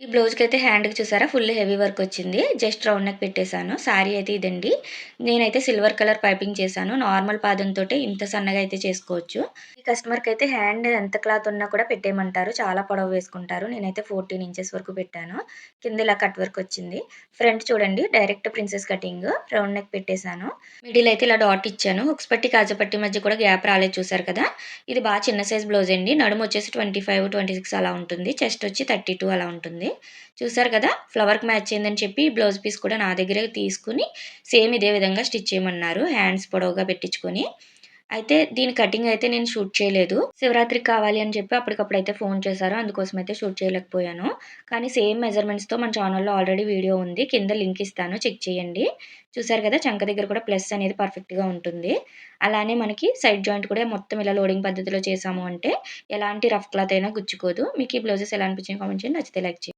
ఈ బ్లౌజ్కి అయితే హ్యాండ్కి చూసారా? ఫుల్ హెవీ వర్క్ వచ్చింది. జస్ట్ రౌండ్ నెక్ పెట్టేశాను. శారీ అయితే ఇదండి. నేనైతే సిల్వర్ కలర్ పైపింగ్ చేశాను. నార్మల్ పాదంతో ఇంత సన్నగా అయితే చేసుకోవచ్చు. ఈ కస్టమర్కి అయితే హ్యాండ్ ఎంత క్లాత్ ఉన్నా కూడా పెట్టేయమంటారు. చాలా పొడవు వేసుకుంటారు. నేనైతే ఫోర్టీన్ ఇంచెస్ వరకు పెట్టాను. కింద ఇలా కట్ వర్క్ వచ్చింది. ఫ్రంట్ చూడండి. Direct princess cutting. Round neck పెట్టేశాను. మిడిల్ అయితే ఇలా డాట్ ఇచ్చాను. హుక్స్ పట్టి కాజపట్టి మధ్య కూడా గ్యాప్ రాలేదు చూసారు కదా? ఇది బాగా చిన్న సైజ్ బ్లౌజ్ అండి. నడుము వచ్చేసి ట్వంటీ ఫైవ్ ట్వంటీ సిక్స్ అలా ఉంటుంది. చెస్ట్ వచ్చి థర్టీ టూ అలా ఉంటుంది. చూసారు కదా? ఫ్లవర్కి మ్యాచ్ అయిందని చెప్పి బ్లౌజ్ పీస్ కూడా నా దగ్గరే తీసుకుని సేమ్ ఇదే విధంగా స్టిచ్ చేయమన్నారు. హ్యాండ్స్ పొడవుగా పెట్టించుకొని. అయితే దీని కటింగ్ అయితే నేను షూట్ చేయలేదు. శివరాత్రికి కావాలి అని చెప్పి అప్పటికప్పుడు అయితే ఫోన్ చేశారు. అందుకోసం అయితే షూట్ చేయలేకపోయాను. కానీ సేమ్ మెజర్మెంట్స్తో మన ఛానల్లో ఆల్రెడీ వీడియో ఉంది. కింద లింక్ ఇస్తాను. చెక్ చేయండి. చూసారు కదా? చంక దగ్గర కూడా ప్లస్ అనేది పర్ఫెక్ట్గా ఉంటుంది. అలానే మనకి సైడ్ జాయింట్ కూడా మొత్తం ఇలా లోడింగ్ పద్ధతిలో చేసాము అంటే ఎలాంటి రఫ్ క్లాత్ అయినా గుచ్చుకోదు. మీకు ఈ బ్లౌజెస్ ఎలా అనిపించింది కామెంట్ చేయండి. నచ్చితే లైక్ చేయండి.